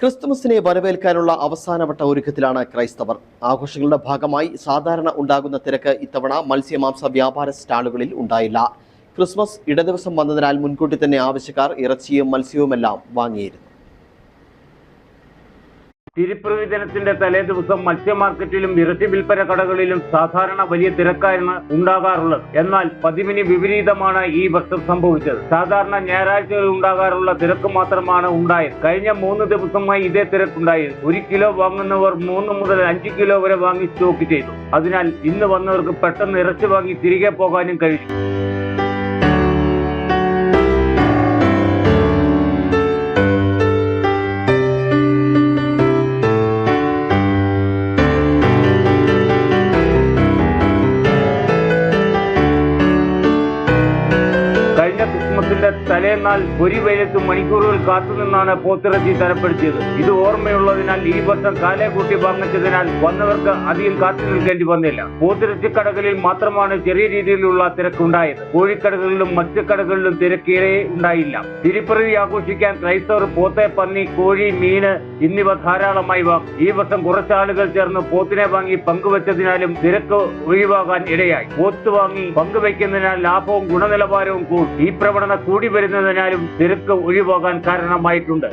ക്രിസ്തുമസിനെ വരവേൽക്കാനുള്ള അവസാനവട്ട ഒരുക്കത്തിലാണ് ക്രൈസ്തവർ. ആഘോഷങ്ങളുടെ ഭാഗമായി സാധാരണ ഉണ്ടാകുന്ന തിരക്ക് ഇത്തവണ മത്സ്യമാംസ വ്യാപാര സ്റ്റാളുകളിൽ ഉണ്ടായില്ല. ക്രിസ്മസ് ഇടദിവസം വന്നതിനാൽ മുൻകൂട്ടി തന്നെ ആവശ്യക്കാർ ഇറച്ചിയും മത്സ്യവുമെല്ലാം വാങ്ങിയിരുന്നു. തിരുപ്പിറവി ദിനത്തിന്റെ തലേദിവസം മത്സ്യ മാർക്കറ്റിലും ഇറച്ചി വിൽപ്പന കടകളിലും സാധാരണ വലിയ തിരക്കായിരുന്നു ഉണ്ടാകാറുള്ളത്. എന്നാൽ പതിവിന് വിപരീതമാണ് ഈ വർഷം സംഭവിച്ചത്. സാധാരണ ഞായറാഴ്ചകളിൽ ഉണ്ടാകാറുള്ള തിരക്ക് മാത്രമാണ് ഉണ്ടായത്. കഴിഞ്ഞ മൂന്ന് ദിവസമായി ഇതേ തിരക്കുണ്ടായിരുന്നു ഒരു കിലോ വാങ്ങുന്നവർ മൂന്ന് മുതൽ അഞ്ച് കിലോ വരെ വാങ്ങി സ്റ്റോക്ക് ചെയ്തു. അതിനാൽ ഇന്ന് വന്നവർക്ക് പെട്ടെന്ന് ഇറച്ചി വാങ്ങി തിരികെ പോകാനും കഴിഞ്ഞ. ക്രിസ്മസിന്റെ തലേന്നാൾ ഒരു വെയിലത്ത് മണിക്കൂറുകൾ കാത്തുനിന്നാണ് പോത്തിറച്ചി തരപ്പെടുത്തിയത്. ഇത് ഓർമ്മയുള്ളതിനാൽ ഈ വർഷം കാലേ കൂട്ടി വാങ്ങിച്ചതിനാൽ വന്നവർക്ക് അധികം കാത്തു നിൽക്കേണ്ടി വന്നില്ല. പോത്തിറച്ചി കടകളിൽ മാത്രമാണ് ചെറിയ രീതിയിലുള്ള തിരക്കുണ്ടായത്. കോഴിക്കടകളിലും മത്സ്യക്കടകളിലും തിരക്കേറെ ഉണ്ടായില്ല. തിരുപ്പിറവി ആഘോഷിക്കാൻ ക്രൈസ്തവർ പോത്തെ പന്നി കോഴി മീന് എന്നിവ ധാരാളമായി വാങ്ങും. ഈ വർഷം കുറച്ചാളുകൾ ചേർന്ന് പോത്തിനെ വാങ്ങി പങ്കുവച്ചതിനാലും തിരക്ക് ഒഴിവാകാൻ ഇടയായി. പോത്ത് വാങ്ങി പങ്കുവയ്ക്കുന്നതിനാൽ ലാഭവും ഗുണനിലവാരവും കൂടും. ഈ പ്രവണത കൂടി വരുന്നതിനാലും തിരക്ക് ഒഴിവാകാൻ കാരണമായിട്ടുണ്ട്.